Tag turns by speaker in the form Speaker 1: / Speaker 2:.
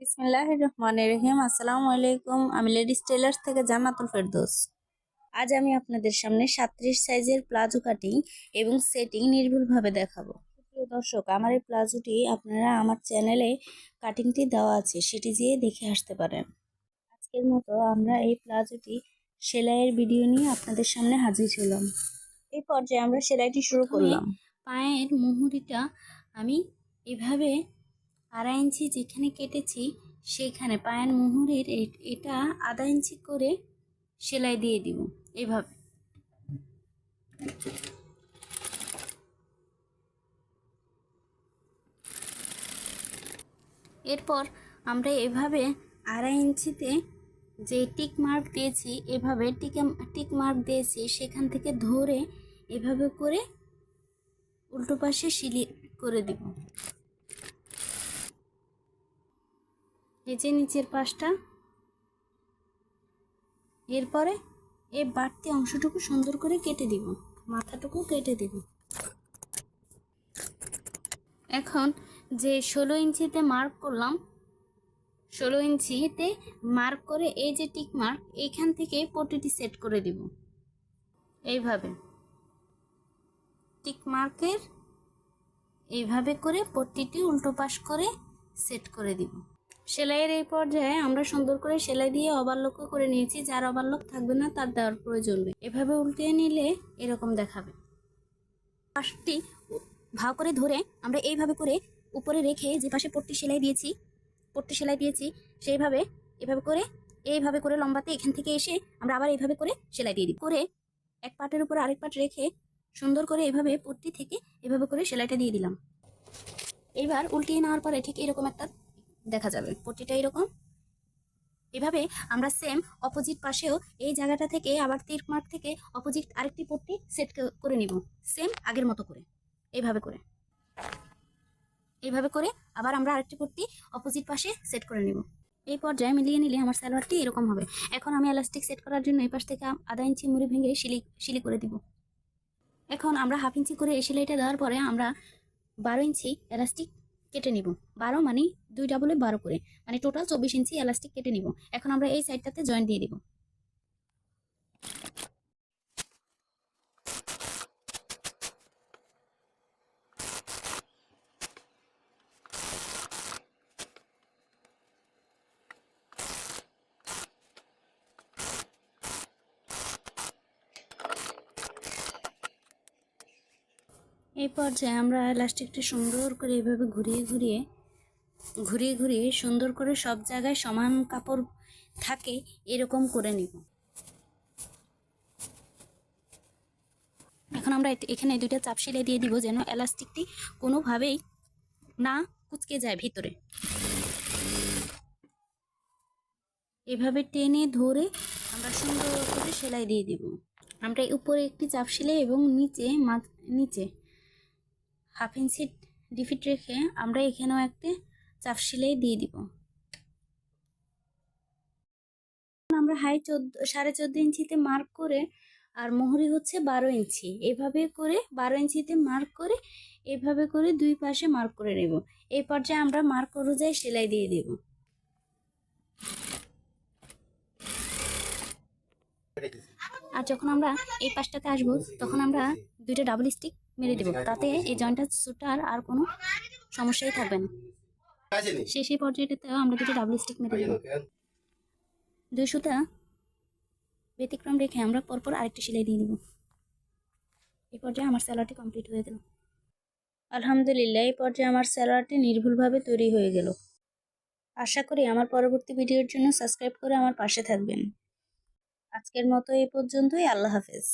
Speaker 1: বিসমিল্লাহ রহমান রহিম। আসসালামু আলাইকুম। আমি লেডিস টেলার্স থেকে জান্নাতুল ফেরদৌস। আজ আমি আপনাদের সামনে সাত্রিশ সাইজের প্লাজো কাটিং এবং সেটিং নির্ভুলভাবে দেখাবো। প্রিয় দর্শক আমার এই প্লাজোটি আপনারা আমার চ্যানেলে কাটিংটি দেওয়া আছে সেটি যেয়ে দেখে আসতে পারেন। আজকের মতো আমরা এই প্লাজোটি সেলাইয়ের ভিডিও নিয়ে আপনাদের সামনে হাজির হলাম। এই পর্যায়ে আমরা সেলাইটি শুরু করলাম। পায়ের মুহুরিটা আমি এভাবে আড়াই ইঞ্চি যেখানে কেটেছি, সেখানে পায়ের মুহুরের এটা আধা ইঞ্চি করে সেলাই দিয়ে দিব, এভাবে। এরপর আমরা এভাবে আড়াই ইঞ্চিতে যে টিক মার্ক দিয়েছি, এভাবে টিকে টিক মার্ক দিয়েছি, সেখান থেকে ধরে এভাবে করে উল্টো পাশে সিলি, করে দিব এই যে নিচের পাশটা। এরপরে এই বাড়তি অংশটুকু সুন্দর করে কেটে দিব। মাথাটুকু কেটে দিব। এখন যে ষোলো ইঞ্চিতে মার্ক করলাম, ষোলো ইঞ্চিতে মার্ক করে এই যে টিক মার্ক এইখান থেকে পটিটি সেট করে দিব। এইভাবে। টিক মার্কের এইভাবে করে পট্টিটি উল্টো পাশ করে সেট করে দিব। সেলাইয়ের এই পর্যায়ে আমরা সুন্দর করে সেলাই দিয়ে অবাল্যক করে নিয়েছি, যার অবাল্যক থাকবে না, তার দেওয়ার প্রয়োজন নেই। এভাবে উল্টিয়ে নিলে এরকম দেখাবে। পাশটি ভাও করে ধরে আমরা এইভাবে করে উপরে রেখে যে পাশে পট্টি সেলাই দিয়েছি, পট্টি সেলাই দিয়েছি, সেইভাবে, এভাবে করে, এইভাবে করে লম্বাতে এখান থেকে এসে আমরা আবার এইভাবে করে সেলাই দিয়ে দিই। করে এক পাটের উপর আরেক পাট রেখে সুন্দর করে এভাবে পট্টি থেকে এভাবে করে সেলাইটা দিয়ে দিলাম। এবার উল্টিয়ে নেওয়ার পরে ঠিক এরকম একটা দেখা যাবে। পট্টিটা এরকম। এভাবে আমরা সেম অপোজিট পাশেও এই জায়গাটা থেকে আবার তীর মার্ক থেকে অপোজিট আরেকটি পট্টি সেট করে নিব। সেম আগের মতো করে। এইভাবে করে। এইভাবে করে আবার আমরা আরেকটি পট্টি অপোজিট পাশে সেট করে নিব। এই পর্যায়ে মিলিয়ে নিলে আমার সালোয়ারটি এরকম হবে। এখন আমি এলাস্টিক সেট করার জন্য এই পাশ থেকে আধা ইঞ্চি মুড়ি ভেঙে শিলি শিলি করে দিব। এখন আমরা হাফ ইঞ্চি করে এই সেলাইটা দেওয়ার পরে আমরা বারো ইঞ্চি এলাস্টিক কেটে নিব। বারো মানে দুই ডাবলে বারো করে। মানে টোটাল চব্বিশ ইঞ্চি এলাস্টিক কেটে নিব। এখন আমরা এই সাইডটাতে জয়েন্ট দিয়ে দিব। এই পর্যায়ে আমরা এলাস্টিকটা সুন্দর করে এভাবে ঘুরিয়ে ঘুরিয়ে ঘুরিয়ে ঘুরিয়ে সুন্দর করে সব জায়গায় সমান কাপড় থাকে এরকম করে নিব। এখন আমরা এখানে দুইটা চাপ সেলাই দিয়ে দিব যেন এলাস্টিকটি কোনোভাবেই না কুচকে যায় ভিতরে। এভাবে টেনে ধরে আমরা সুন্দর করে সেলাই দিয়ে দিব। আমরা উপরে একটি চাপ সেলাই এবং নিচে নিচে হাফ ইঞ্চি ডিফিট রেখে আমরা এখানেও একটি চাপ সেলাই দিয়ে দিব। আমরা হাই চোদ্দ, সাড়ে চোদ্দ ইঞ্চিতে মার্ক করে আর মোহরি হচ্ছে বারো ইঞ্চি। এভাবে করে বারো ইঞ্চিতে মার্ক করে, এভাবে করে দুই পাশে মার্ক করে নেব। এই পর্যায়ে আমরা মার্ক অনুযায়ী সেলাই দিয়ে দেব। আর যখন আমরা এই পাশটাতে আসব, তখন আমরা দুইটা ডাবল স্টিক মেরে দেবো। তাতে এই জয়েন্টটা সুটার আর কোনো সমস্যাই থাকবে না। শেষ এই পর্যায়টাতেও আমরা দুটো ডাবল স্টিক মেরে দেবো। দুই সুতা ব্যতিক্রম রেখে আমরা পরপর আরেকটি সেলাই দিয়ে দিব। এই পর্যায়ে আমার স্যালাডটি কমপ্লিট হয়ে গেল। আলহামদুলিল্লাহ এই পর্যায়ে আমার স্যালাডটি নির্ভুলভাবে তৈরি হয়ে গেল। আশা করি আমার পরবর্তী ভিডিওর জন্য সাবস্ক্রাইব করে আমার পাশে থাকবেন। আজকের মতো এই পর্যন্তই। আল্লাহ হাফেজ।